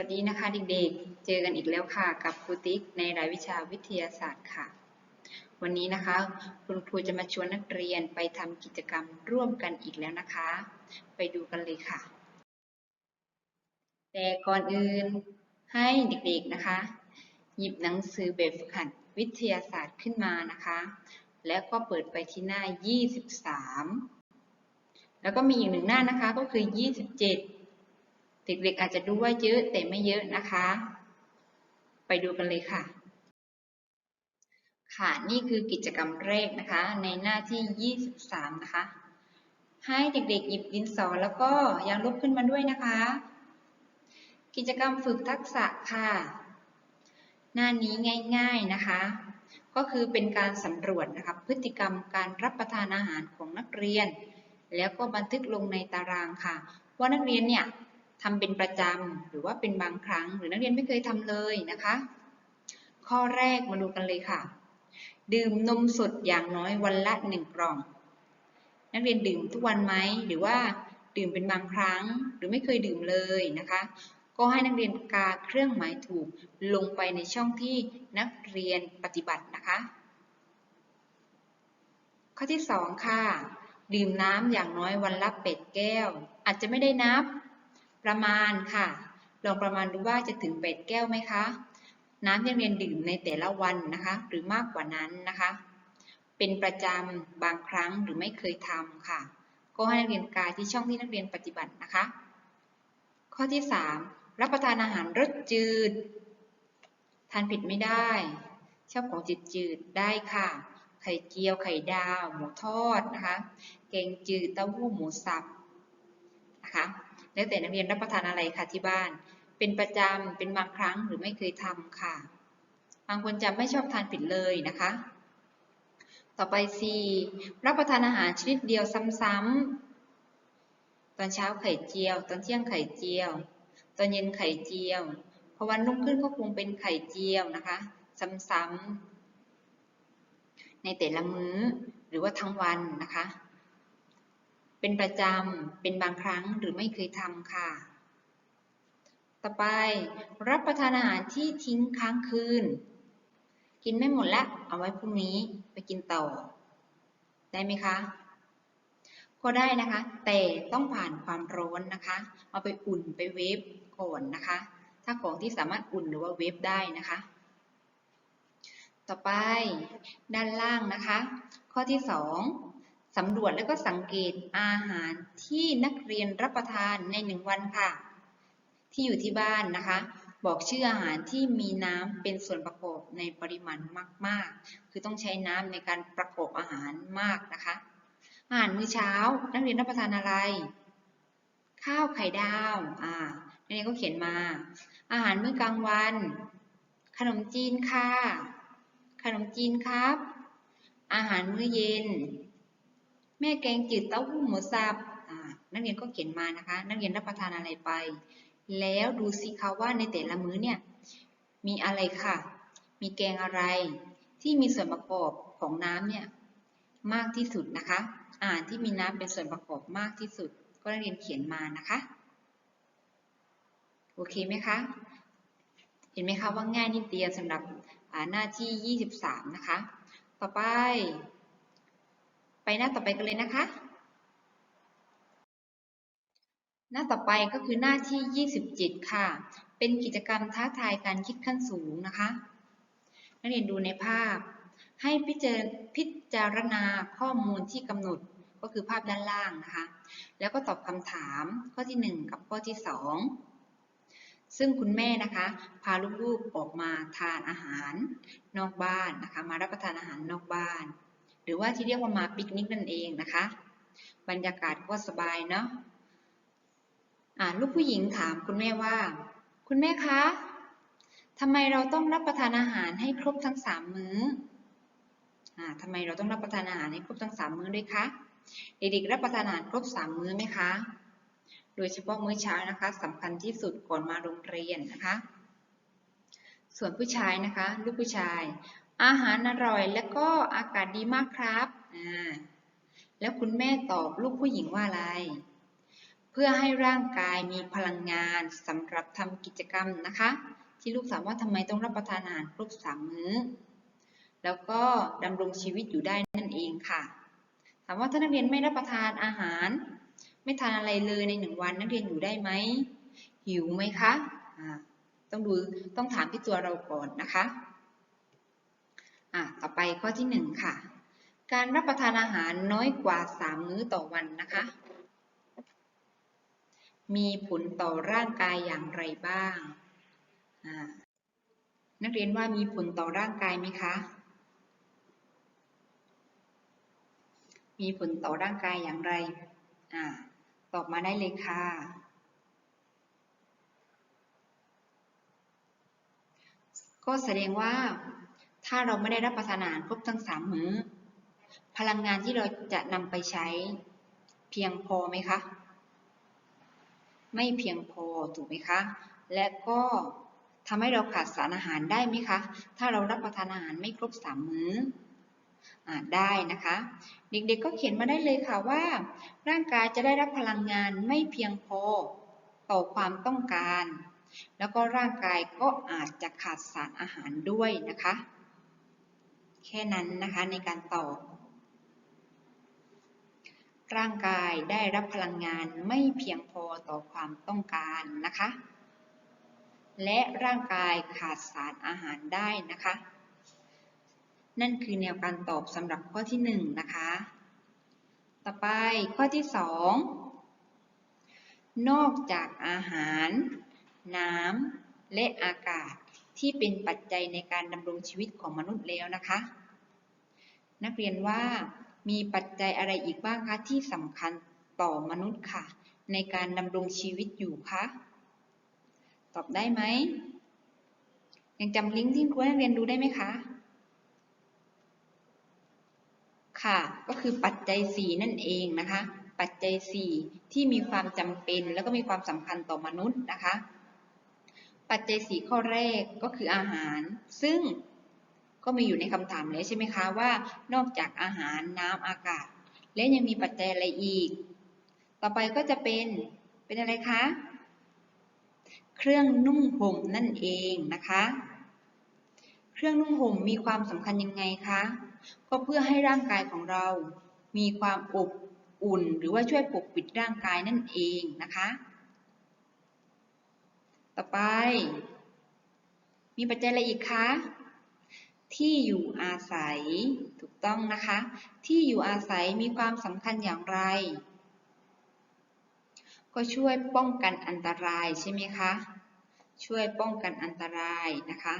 สวัสดีนะคะเด็กๆ เจอกันอีกแล้วค่ะกับครูติ๊กในรายวิชาวิทยาศาสตร์ค่ะ วันนี้นะคะ คุณครูจะมาชวนนักเรียนไปทำกิจกรรมร่วมกันอีกแล้วนะคะ ไปดูกันเลยค่ะ แต่ก่อนอื่นให้เด็กๆนะคะ หยิบหนังสือแบบฝึกหัดวิทยาศาสตร์ขึ้นมานะคะ แล้วก็เปิดไปที่หน้า 23 แล้วก็มีอีกหนึ่งหน้านะคะก็คือ 27 เด็กๆอาจจะดูว่าเยอะแต่ไม่เยอะนะคะ ไปดูกันเลยค่ะ ค่ะนี่คือกิจกรรมแรกนะคะ ในหน้าที่ 23 นะคะ ให้เด็กๆ หยิบดินสอแล้วก็ยางลบขึ้นมาด้วยนะคะ กิจกรรมฝึกทักษะค่ะ หน้านี้ง่าย ๆนะคะก็คือเป็นการสำรวจนะคะพฤติกรรมการรับประทานอาหารของนักเรียน แล้วก็บันทึกลงในตารางค่ะ ว่านักเรียนเนี่ย ทำเป็นประจำหรือว่าเป็นบางครั้ง หรือนักเรียนไม่เคยทำเลยนะคะ ข้อแรกมาดูกันเลยค่ะ ดื่มนมสดอย่างน้อยวันละหนึ่งกล่อง นักเรียนดื่มทุกวันไหมหรือว่าดื่มเป็นบางครั้ง หรือไม่เคยดื่มเลยนะคะ ก็ให้นักเรียนกาเครื่องหมายถูกลงไปในช่องที่นักเรียนปฏิบัตินะคะ ข้อที่สองค่ะ ดื่มน้ำอย่างน้อยวันละเป็ดแก้ว อาจจะไม่ได้นับ ประมาณค่ะ ลองประมาณดูว่าจะถึงเป็ดแก้วไหมคะ น้ำที่นักเรียนดื่มในแต่ละวันนะคะ หรือมากกว่านั้นนะคะ เป็นประจำบางครั้งหรือไม่เคยทำค่ะ ก็ให้นักเรียนกายที่ช่องที่นักเรียนปฏิบัตินะคะ ข้อที่ 3 รับประทานอาหารรสจืด ทานผ็ดไม่ได้ ชอบของจืดจืดได้ค่ะไข่เจียว ไข่ดาว หมูทอดนะคะ แกงจืด เต้าหู้ หมูสับ นะคะ แล้วแต่นักเรียนรับประทานอะไรค่ะที่บ้าน เป็นประจำเป็นบางครั้งหรือไม่เคยทำค่ะ บางคนจะไม่ชอบทานผ็ดเลยนะคะ ต่อไป 4. รับประทานอาหารชนิดเดียวซ้ำๆตอนเช้าไข่เจียว ตอนเที่ยงไข่เจียว ตอนเย็นไข่เจียวพอวันรุ่งขึ้นก็คงเป็นไข่เจียวนะคะ ซ้ำๆในแต่ละมื้อหรือว่าทั้งวันนะคะ เป็นประจำ เป็นบางครั้งหรือไม่เคยทำค่ะ ต่อไปรับประทานอาหารที่ทิ้งค้างคืน กินไม่หมดละเอาไว้พรุ่งนี้ไปกินต่อ ได้ไหมคะก็ได้นะคะ แต่ต้องผ่านความร้อนนะคะ เอาไปอุ่นไปเวฟก่อนนะคะ ถ้าของที่สามารถอุ่นหรือว่าเวฟได้นะคะ ต่อไปด้านล่างนะคะ ข้อที่ 2 สำรวจและก็สังเกตอาหารที่นักเรียนรับประทานในหนึ่งวันค่ะ ที่อยู่ที่บ้านนะคะ บอกชื่ออาหารที่มีน้ำเป็นส่วนประกอบในปริมาณมาก ๆ คือต้องใช้น้ำในการประกอบอาหารมากนะคะ อาหารมื้อเช้า นักเรียนรับประทานอะไร ข้าวไข่ดาวอ่านักเรียนก็เขียนมา อาหารมื้อกลางวัน ขนมจีนค่ะ ขนมจีนครับ อาหารมื้อเย็น แม่แกงจืดเต้าหู้หมูสับนักเรียนก็เขียนมานะคะ นักเรียนรับประทานอะไรไป แล้วดูสิคะว่าในแต่ละมื้อเนี่ยมีอะไรค่ะ มีแกงอะไรที่มีส่วนประกอบของน้ำเนี่ยมากที่สุดนะคะอาหารที่มีน้ำเป็นส่วนประกอบมากที่สุด ก็นักเรียนเขียนมานะคะ โอเคไหมคะ เห็นไหมคะว่าง่ายนิดเดียวสำหรับหน้าที่ 23 นะคะ ต่อไป ไปหน้าต่อไปกันเลยนะคะ หน้าต่อไปก็คือหน้าที่ 27 ค่ะ เป็นกิจกรรมท้าทายการคิดขั้นสูงนะคะ นักเรียนดูในภาพ ให้พิจารพิจารณาข้อมูลที่กำหนดก็คือภาพด้านล่างนะคะ แล้วก็ตอบคำถามข้อที่ 1 กับข้อที่ 2 ซึ่งคุณแม่นะคะ พาลูกๆออกมาทานอาหารนอกบ้านนะคะ มารับประทานอาหารนอกบ้าน หรือว่าที่เรียกว่ามาปิกนิกนั่นเองนะคะ บรรยากาศก็สบายเนาะอ่าลูกผู้หญิงถามคุณแม่ว่า คุณแม่คะทำไมเราต้องรับประทานอาหารให้ครบทั้งสามมื้ออทำไมเราต้องรับประทานอาหารให้ครบทั้งสามมื้อด้วยคะ เด็กๆรับประทานอาหารครบสามมื้อไหมคะ โดยเฉพาะมื้อเช้านะคะสำคัญที่สุดก่อนมาโรงเรียนนะคะ ส่วนผู้ชายนะคะ ลูกผู้ชาย อาหารอร่อยและก็อากาศดีมากครับอ่าแล้วคุณแม่ตอบลูกผู้หญิงว่าอะไรพพื่อให้ร่างกายมีพลังงานสำหรับทำกิจกรรมนะคะ ที่ลูกถามว่าทำไมต้องรับประทานอาหารครบสามมื้อ แล้วก็ดำรงชีวิตอยู่ได้นั่นเองค่ะ ถามว่าถ้านักเรียนไม่รับประทานอาหาร ไม่ทานอะไรเลยในหนึ่งวันนักเรียนอยู่ได้ไหมหิวไหมคะอ่าต้องดูต้องถามที่ตัวเราก่อนนะคะ อ่าต่อไปข้อที่หนึ่งค่ะ การรับประทานอาหารน้อยกว่า 3 มื้อต่อวันนะคะ มีผลต่อร่างกายอย่างไรบ้าง นักเรียนว่ามีผลต่อร่างกายไหมคะ มีผลต่อร่างกายอย่างไรอตอบมาได้เลยค่ะก็แสดงว่า ถ้าเราไม่ได้รับประทานอาหารครบทั้งสามมื้อ พลังงานที่เราจะนำไปใช้เพียงพอไหมคะ ไม่เพียงพอถูกไหมคะ และก็ทำให้เราขาดสารอาหารได้ไหมคะ ถ้าเรารับประทานอาหารไม่ครบสามมื้ออได้นะคะ เด็กๆก็เขียนมาได้เลยค่ะว่า ร่างกายจะได้รับพลังงานไม่เพียงพอต่อความต้องการ แล้วก็ร่างกายก็อาจจะขาดสารอาหารด้วยนะคะ แค่นั้นนะคะในการตอบ ร่างกายได้รับพลังงานไม่เพียงพอต่อความต้องการนะคะ และร่างกายขาดสารอาหารได้นะคะ นั่นคือแนวการตอบสำหรับข้อที่1นนะคะ ต่อไปข้อที่ 2 นอกจากอาหาร น้ำและอากาศที่เป็นปัจจัยในการดำรงชีวิตของมนุษย์แล้วนะคะ นักเรียนว่ามีปัจจัยอะไรอีกบ้างคะที่สำคัญต่อมนุษย์ค่ะ ในการดำรงชีวิตอยู่คะตอบได้ไหมยังจำลิงก์ที่ครูนักเรียนดูได้ไหมคะ ค่ะ ก็คือปัจจัย 4 นั่นเองนะคะ ปัจจัย 4 ที่มีความจำเป็นแล้วก็มีความสำคัญต่อมนุษย์นะคะ ปัจจัย 4 ข้อแรกก็คืออาหาร ซึ่ง ก็มีอยู่ในคำถามเลยใช่ไหมคะว่านอกจากอาหารน้ำอากาศ และยังมีปัจจัยอะไรอีก ต่อไปก็จะเป็นเป็นอะไรคะเครื่องนุ่งห่มนั่นเองนะคะ เครื่องนุ่งห่มมีความสำคัญยังไงคะก็เพื่อให้ร่างกายของเรามีความอบอุ่น หรือว่าช่วยปกปิดร่างกายนั่นเองนะคะ ต่อไป มีปัจจัยอะไรอีกคะ ที่อยู่อาศัย ถูกต้องนะคะ ที่อยู่อาศัยมีความสำคัญอย่างไร ก็ช่วยป้องกันอันตรายใช่ไหมคะ ช่วยป้องกันอันตรายนะคะ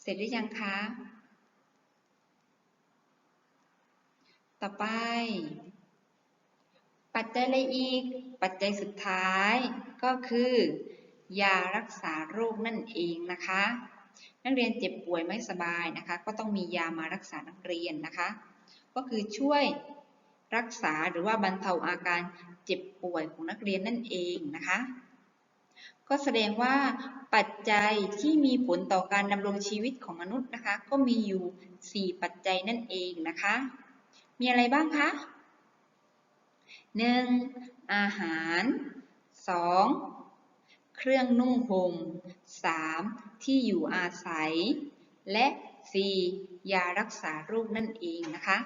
เสร็จหรือยังคะ ต่อไป ปัจจัยอะไรอีก ปัจจัยสุดท้าย ก็คือ ยารักษาโรคนั่นเองนะคะ นักเรียนเจ็บป่วยไม่สบายนะคะ ก็ต้องมียามารักษานักเรียนนะคะ ก็คือช่วยรักษาหรือว่าบรรเทาอาการเจ็บป่วยของนักเรียนนั่นเองนะคะ ก็แสดงว่าปัจจัยที่มีผลต่อการดำรงชีวิตของมนุษย์นะคะ ก็มีอยู่ 4 ปัจจัยนั่นเองนะคะ มีอะไรบ้างคะ 1. อาหาร 2. เครื่องนุ่งห่ม 3. ที่อยู่อาศัย และ 4. ยารักษาโรคนั่นเองนะคะ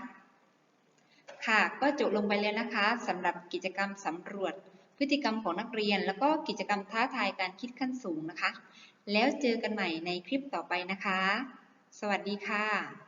ค่ะ ก็จบลงไปแล้วนะคะสำหรับกิจกรรมสำรวจพฤติกรรมของนักเรียน แล้วก็กิจกรรมท้าทายการคิดขั้นสูงนะคะ แล้วเจอกันใหม่ในคลิปต่อไปนะคะ สวัสดีค่ะ